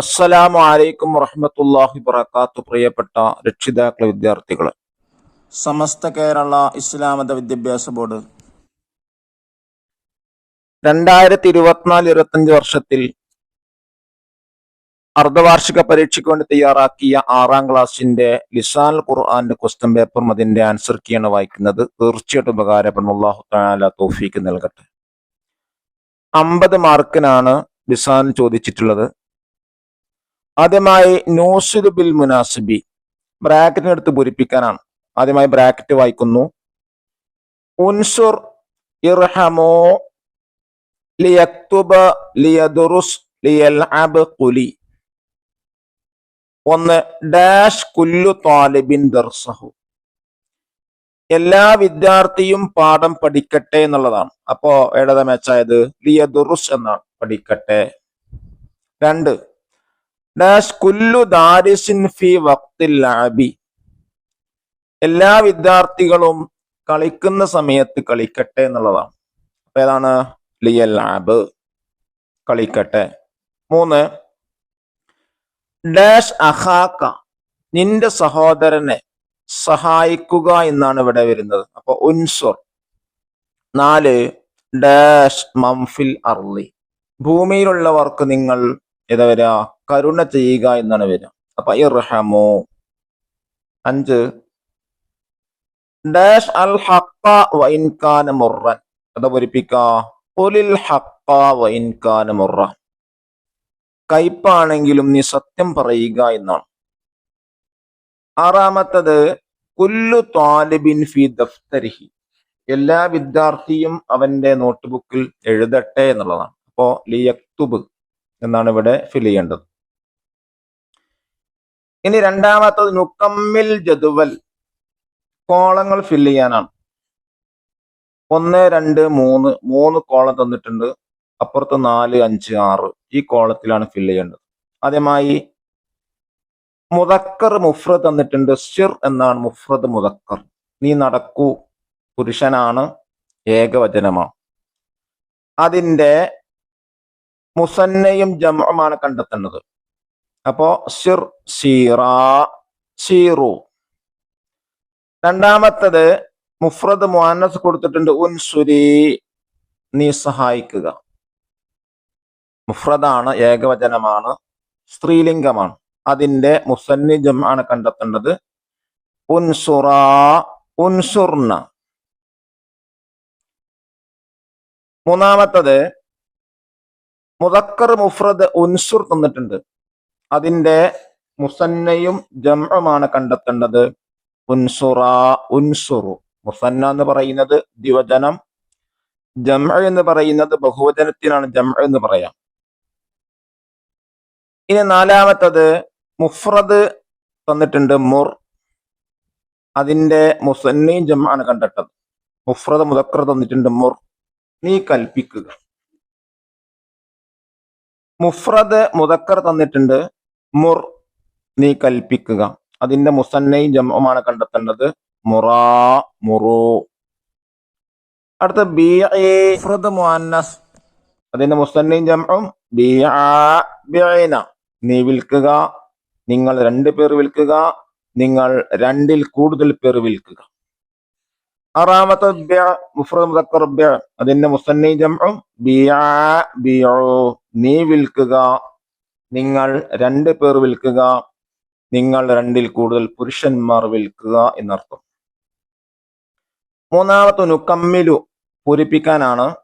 അസ്സലാമു അലൈക്കും വറഹ്മത്തുള്ളാഹി വബറകാത്തു. പ്രിയപ്പെട്ട രക്ഷിതാക്കളെ വിദ്യാർത്ഥികളെ. സമസ്ത കേരള ഇസ്ലാമത വിദ്യാഭ്യാസ ബോർഡ്. രണ്ടായിരത്തി ഇരുപത്തിനാല് ഇരുപത്തഞ്ച് വർഷത്തിൽ അർദ്ധവാർഷിക പരീക്ഷയ്ക്ക് വേണ്ടി തയ്യാറാക്കിയ ആറാം ക്ലാസ്സിന്റെ ലിസാൻ ഖുർആന്റെ ക്വസ്റ്റ്യൻ പേപ്പർ അതിന്റെ ആൻസർ കീയാണ് വായിക്കുന്നത്. തീർച്ചയായിട്ടും ഉപകാരപ്പെടും. അള്ളാഹു താല തോഫീക്ക് നൽകട്ടെ. അമ്പത് മാർക്കിനാണ് ലിസാൻ ചോദിച്ചിട്ടുള്ളത്. ആദ്യമായി നൂസിദ് ബിൽ മുനാസിബി ബ്രാക്കറ്റിനടുത്ത് പൂരിപ്പിക്കാനാണ്. ആദ്യമായി ബ്രാക്കറ്റ് വായിക്കുന്നു. ഉൻസുർ ഇർഹമോ ലിയക്തുബ ലിയദുറുസ് ലിയൽഅബ് ഖുലി ഒന്ന് ഡാഷ് കുല്ലു താലിബിൻ ദർസഹു. എല്ലാ വിദ്യാർത്ഥിയും പാഠം പഠിക്കട്ടെ എന്നുള്ളതാണ്. അപ്പോ ഏടത മാച്ചായത് ലിയദുറുസ് എന്നാണ്. പഠിക്കട്ടെ. രണ്ട് ഡാഷ് കുല്ലു ദാരിഷിൻ ഫി വക്തിൽ ലാബി. എല്ലാ വിദ്യാർത്ഥികളും കളിക്കുന്ന സമയത്ത് കളിക്കട്ടെ എന്നുള്ളതാണ്. അപ്പൊ ഏതാണ്? ലിയൽ ലാബ്. കളിക്കട്ടെ. മൂന്ന് ഡാഷ് അഹാക്ക. നിന്റെ സഹോദരനെ സഹായിക്കുക എന്നാണ് ഇവിടെ വരുന്നത്. അപ്പൊ ഉൻസുർ. നാല് ഡാഷ് മംഫിൽ അർലി ഭൂമിയിലുള്ളവർക്ക് നിങ്ങൾ ഏതാ വരിക കരുണ ചെയ്യുക എന്നാണ് വരിക അപ്പൊ ഇറഹമോ അഞ്ച്. ഡാഷ് അൽ ഹക്ക വൈൻകാന മുറൻ. എന്താ പൂരിപ്പിക്ക. മുറ കയ്പാണെങ്കിലും നീ സത്യം പറയുക എന്നാണ്. ആറാമത്തത് കുല്ലു താലിബിൻ ഫി ദഫ്തരിഹി. എല്ലാ വിദ്യാർത്ഥിയും അവന്റെ നോട്ട്ബുക്കിൽ എഴുതട്ടെ എന്നുള്ളതാണ്. അപ്പോ ലിയക്തുബ്. എന്നാണ് ഇവിടെ ഫിൽ ചെയ്യേണ്ടത്. ഇനി രണ്ടാമത്തത് നുക്കമ്മിൽ ജതുവൽ കോളങ്ങൾ ഫിൽ ചെയ്യാനാണ്. ഒന്ന് രണ്ട് മൂന്ന് മൂന്ന് കോളം തന്നിട്ടുണ്ട്. അപ്പുറത്ത് നാല് അഞ്ച് ആറ് ഈ കോളത്തിലാണ് ഫിൽ ചെയ്യേണ്ടത്. ആദ്യമായി മുതക്കർ മുഫ്രദ് തന്നിട്ടുണ്ട്. സിർ എന്നാണ് മുഫ്രദ് മുതക്കർ നീ നടക്കൂ. പുരുഷനാണ്. ഏകവചനമാണ്. അതിന്റെ മുസന്നയും ജമുമാണ് കണ്ടെത്തേണ്ടത് അപ്പോ സിർ സീറ സീറു. രണ്ടാമത്തത് മുഫ്രദ് മുഅന്നസ് കൊടുത്തിട്ടുണ്ട് ഉൻസുരി. നീ സഹായിക്കുക. മുഫ്രദാണ് ഏകവചനമാണ് സ്ത്രീലിംഗമാണ്. അതിന്റെ മുസന്നി ജമാണ് കണ്ടെത്തേണ്ടത് ഉൻസുറ ഉൻസുർണ മൂന്നാമത്തത് മുതക്കർ മുഫ്രദ് ഉൻസുർ തന്നിട്ടുണ്ട്. അതിന്റെ മുസന്നയും ജംഅമാണ് കണ്ടെത്തേണ്ടത്. ഉൻസുറ ഉൻസുറു. മുസന്ന എന്ന് പറയുന്നത് ദിവചനം ജംഅ എന്ന് പറയുന്നത് ബഹുവചനത്തിനാണ് ജംഅ എന്ന് പറയാം. ഇനി നാലാമത്തത് മുഫ്രദ് തന്നിട്ടുണ്ട് മുർ. അതിന്റെ മുസന്നയും ജംഅാണ് കണ്ടെത്തത് മുഫ്രദ് മുതക്കർ തന്നിട്ടുണ്ട് മുർ. നീ കൽപ്പിക്കുക. മുഫ്രദ് മുതക്കർ തന്നിട്ടുണ്ട്. മുർ നീ കൽപ്പിക്കുക. അതിന്റെ മുസന്നൈ ജമ്മുമാണ് കണ്ടെത്തേണ്ടത്. മുറാ മുറു. അടുത്ത ബി മുഅന്നസ്. അതിന്റെ മുസന്നൈ ജമ്മും ബിഅന നീ വിൽക്കുക നിങ്ങൾ രണ്ട് പേർ വിൽക്കുക നിങ്ങൾ രണ്ടിൽ കൂടുതൽ പേർ വിൽക്കുക. ആറാമത്തെ മുഫ്രദ് മുതക്കർ. അതിന്റെ മുസന്നൈ ജമ്മും ബിഅ ബിഉ നീ വിൽക്കുക നിങ്ങൾ രണ്ട് പേർ വിൽക്കുക നിങ്ങൾ രണ്ടിൽ കൂടുതൽ പുരുഷന്മാർ വിൽക്കുക എന്നർത്ഥം. മൂന്നാമത്തെ നുക്കമ്മിലു പൂരിപ്പിക്കാനാണ്.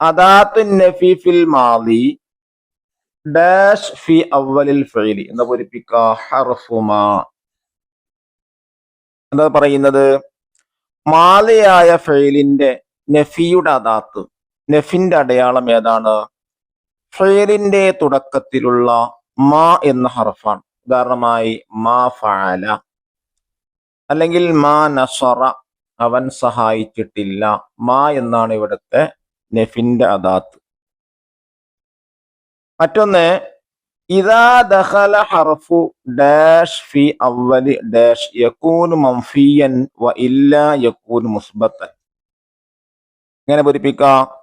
അദാത്തു നഫീഫിൽ മാലി ഡാഷ് ഫി അവലിൽ ഫെയിലി എന്ന് പൂരിപ്പിക്ക? ഹർഫുമാ എന്താ പറയുന്നത്? മാലയായ ഫെയിലിന്റെ നഫിയുടെ അദാത്ത്. നഫിന്റെ അടയാളം ഏതാണ്? ഫെയിലിന്റെ തുടക്കത്തിലുള്ള മാ എന്ന ഹർഫാണ് ഉദാഹരണമായി മാ ഫാല അല്ലെങ്കിൽ മാ നസറ അവൻ സഹായിച്ചിട്ടില്ല. മാ എന്നാണ് ഇവിടുത്തെ നെഫിന്റെ അദാത്ത്. മറ്റൊന്ന് ഇതാ ദഖല ഹർഫു ഡാഷ് ഫി അവലി ഡാഷ് യകൂനു മംഫിയൻ വ ഇല്ല യകൂനു മുസ്ബത്തൻ. ഇങ്ങനെ പൂരിപ്പിക്കാം.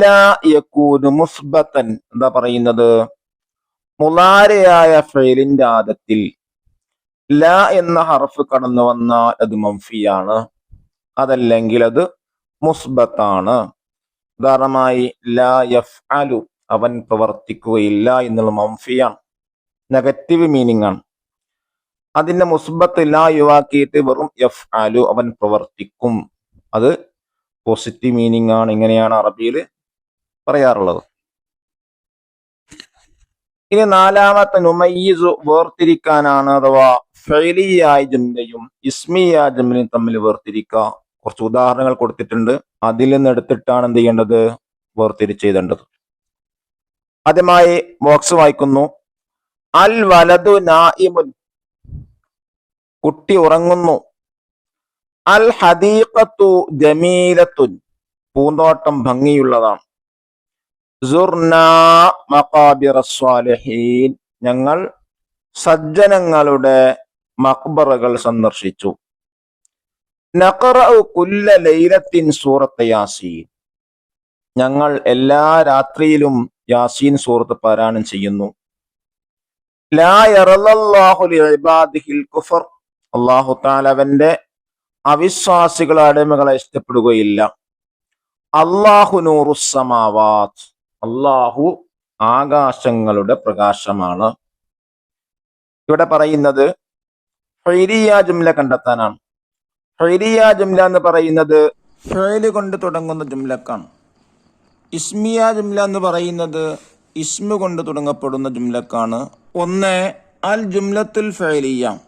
ലാ വ എന്താ പറയുന്നത്? മുലാരയായ ഫെയിലിന്റെ ആദത്തിൽ ല എന്ന ഹർഫ് കടന്നു വന്നാൽ അത് മംഫിയാണ്. അതല്ലെങ്കിൽ അത് മുസ്ബത്താണ്. ഉദാഹരണമായി ല യഫ് അലു അവൻ പ്രവർത്തിക്കുകയില്ല എന്നുള്ള മംഫിയാണ്. നെഗറ്റീവ് മീനിങ് ആണ്. അതിന്റെ മുസ്ബത്ത് ലാ യുവാക്കിയിട്ട് വെറും എഫ് ആലു അവൻ പ്രവർത്തിക്കും. അത് പോസിറ്റീവ് മീനിങ് ആണ് ഇങ്ങനെയാണ് അറബിയിൽ പറയാറുള്ളത്. ഇനി നാലാമത്തെ നുമയ്യിസു വേർതിരിക്കാനാണ് അഥവാ ഫെയിലിയായ ജുംലയും ഇസ്മിയായ ജുംലയും തമ്മിൽ വേർതിരിക്കുക കുറച്ച് ഉദാഹരണങ്ങൾ കൊടുത്തിട്ടുണ്ട്. അതിൽ നിന്ന് എടുത്തിട്ടാണ് എന്ത് ചെയ്യേണ്ടത്? വേർതിരിച്ച് എഴുതേണ്ടത്. ആദ്യമായി ബോക്സ് വായിക്കുന്നു. അൽ വലതു നായിമുൻ കുട്ടി ഉറങ്ങുന്നു. അൽ ഹദീഖത്തു ജമീലത്തുൻ. പൂന്തോട്ടം ഭംഗിയുള്ളതാണ്. ഞങ്ങൾ സജ്ജനങ്ങളുടെ മക്ബറകൾ സന്ദർശിച്ചു. കുല്ല ലൈലത്തിൻ സൂറത്ത് യാസീൻ. ഞങ്ങൾ എല്ലാ രാത്രിയിലും യാസീൻ സൂറത്ത് പാരായണം ചെയ്യുന്നു. ലാ താലവന്റെ അവിശ്വാസികളെ അടിമകളെ ഇഷ്ടപ്പെടുകയില്ല. അള്ളാഹു നൂറുസമാവാത് അള്ളാഹു ആകാശങ്ങളുടെ പ്രകാശമാണ്. ഇവിടെ പറയുന്നത് ഹൈരിയ ജുംല കണ്ടെത്താനാണ്. ഹൈരിയ ജുംല എന്ന് പറയുന്നത് ഫേൽ കൊണ്ട് തുടങ്ങുന്ന ജുംലക്കാണ്. ഇസ്മിയ ജുംല എന്ന് പറയുന്നത് ഇസ്മു കൊണ്ട് തുടങ്ങപ്പെടുന്ന ജുംലക്കാണ്. ഒന്ന് അൽ ജുംലത്തുൽ ഫേലിയ.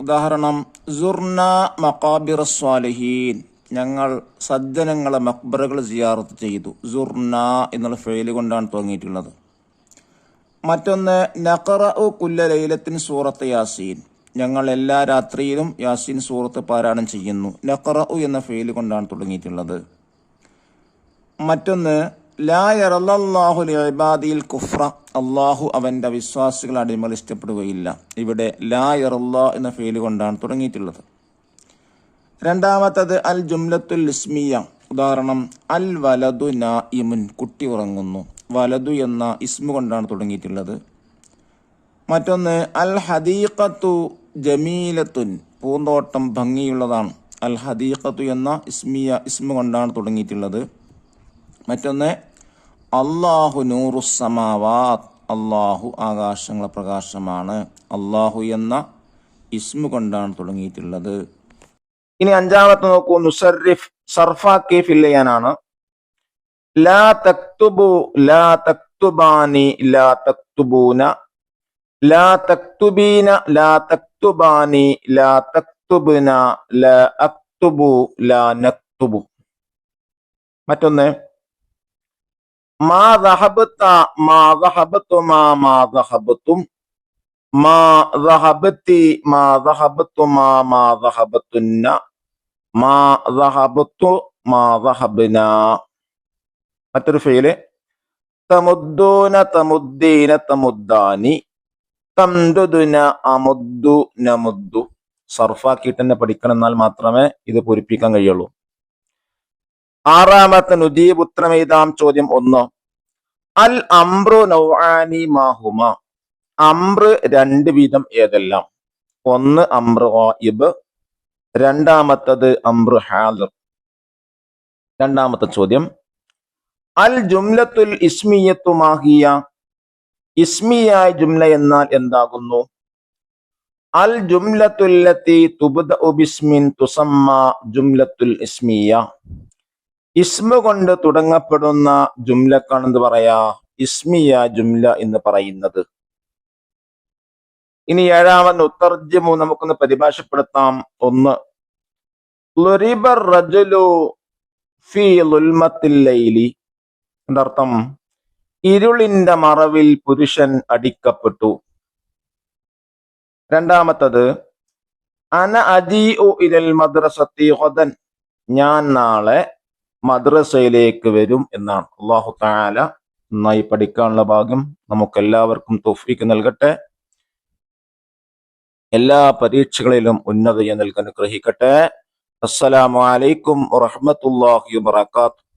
ഉദാഹരണം സുർന മക്കാബിർ സ്വാലഹീൻ. ഞങ്ങൾ സജ്ജനങ്ങളെ മക്ബറകൾ സിയാറത്ത് ചെയ്തു. സുർന എന്നുള്ള ഫേൽ കൊണ്ടാണ് തുടങ്ങിയിട്ടുള്ളത്. മറ്റൊന്ന് നഖറ കുല്ല ലൈലത്തിൻ സൂറത്ത് യാസീൻ. ഞങ്ങൾ എല്ലാ രാത്രിയിലും യാസീൻ സൂറത്ത് പാരായണം ചെയ്യുന്നു. നഖറ എന്ന ഫെയിൽ കൊണ്ടാണ് തുടങ്ങിയിട്ടുള്ളത്. മറ്റൊന്ന് ലിഇബാദിൽ കുഫ്ര. അള്ളാഹു അവന്റെ വിശ്വാസികൾ അടിമകൾ ഇഷ്ടപ്പെടുകയില്ല. ഇവിടെ ലാ യറല്ലാ എന്ന ഫേൽ കൊണ്ടാണ് തുടങ്ങിയിട്ടുള്ളത്. രണ്ടാമത്തത് അൽ ജുംലത്തുൽ ഇസ്മിയ. ഉദാഹരണം അൽ വലതു നായിമുൻ കുട്ടി ഉറങ്ങുന്നു. വലതു എന്ന ഇസ്മു കൊണ്ടാണ് തുടങ്ങിയിട്ടുള്ളത്. മറ്റൊന്ന് അൽ ഹദീഖത്തു ജമീലത്തുൻ പൂന്തോട്ടം ഭംഗിയുള്ളതാണ്. അൽ ഹദീഖത്തു എന്ന ഇസ്മിയ ഇസ്മു കൊണ്ടാണ് തുടങ്ങിയിട്ടുള്ളത്. മറ്റൊന്ന് അള്ളാഹു നൂറുസമാവാത് അള്ളാഹു ആകാശങ്ങളെ പ്രകാശമാണ്. അള്ളാഹു എന്ന ഇസ്മു കൊണ്ടാണ് തുടങ്ങിയിട്ടുള്ളത്. ഇനി അഞ്ചാമത്തെ നോക്കൂ. നുസറിഫ് സർഫാക്കി ഫിൽ ചെയ്യാനാണ്. ലാ തക്തുബു ലാ തക്തുബാനി ലാ തക്തുബൂന. ലാ തക്തുബീന ലാ തക്തുബാനി ലാ തക്തുബുന ലാ അക്തുബു ലാ നക്തുബു. മറ്റൊന്ന് മറ്റൊരു ഫെയിൽ തമുദ്ദൂന തമുദ്ദീന തമുദ്ദാനി. തംദുദുന അമുദ്ദു നമുദ്ദു. സർഫാക്കിയിട്ട് തന്നെ പഠിക്കണം എന്നാൽ മാത്രമേ ഇത് പൂരിപ്പിക്കാൻ കഴിയുള്ളൂ. ആറാമത്തെ നുജീബ് ചോദ്യം ഒന്ന്. അൽ അമ്രു നൗആനി മാഹുമ അംറ് രണ്ട് വീതം ഏതെല്ലാം? ഒന്ന് അംറ് ഗായിബ് രണ്ടാമത്തത് അംറ് ഹാദിർ. രണ്ടാമത്തെ ചോദ്യം. അൽ ജുംലത്തുൽ ഇസ്മിയത്തു മാഹിയ ഇസ്മിയായ ജുംല എന്നാൽ എന്താകുന്നു? അൽ ജുംലത്തുല്ലത്തി തുബ്ദ ബിസ്മിൻ തുസമ്മ ജുംലത്തുൽ ഇസ്മിയ. ഇസ്മ കൊണ്ട് തുടങ്ങപ്പെടുന്ന ജുംലക്കാണെന്ന് പറയാ ഇസ്മിയ ജുംല എന്ന് പറയുന്നത്. ഇനി ഏഴാമത് ഉത്തർജ്യമു നമുക്കൊന്ന് പരിഭാഷപ്പെടുത്താം. ഒന്ന് അർത്ഥം ഇരുളിന്റെ മറവിൽ പുരുഷൻ അടിക്കപ്പെട്ടു. രണ്ടാമത്തത് അന അജീഉ ഇലൽ മദ്രസത്തി ഞാൻ നാളെ മദ്രസയിലേക്ക് വരും എന്നാണ്. അള്ളാഹു താല നന്നായി പഠിക്കാനുള്ള ഭാഗ്യം നമുക്കെല്ലാവർക്കും തൊഫീക്ക് നൽകട്ടെ. എല്ലാ പരീക്ഷകളിലും ഉന്നതയെ നൽകാൻ ഗ്രഹിക്കട്ടെ അസ്സലാമു അലൈക്കും വറഹ്മത്തുള്ളാഹി വബറകാതുഹു.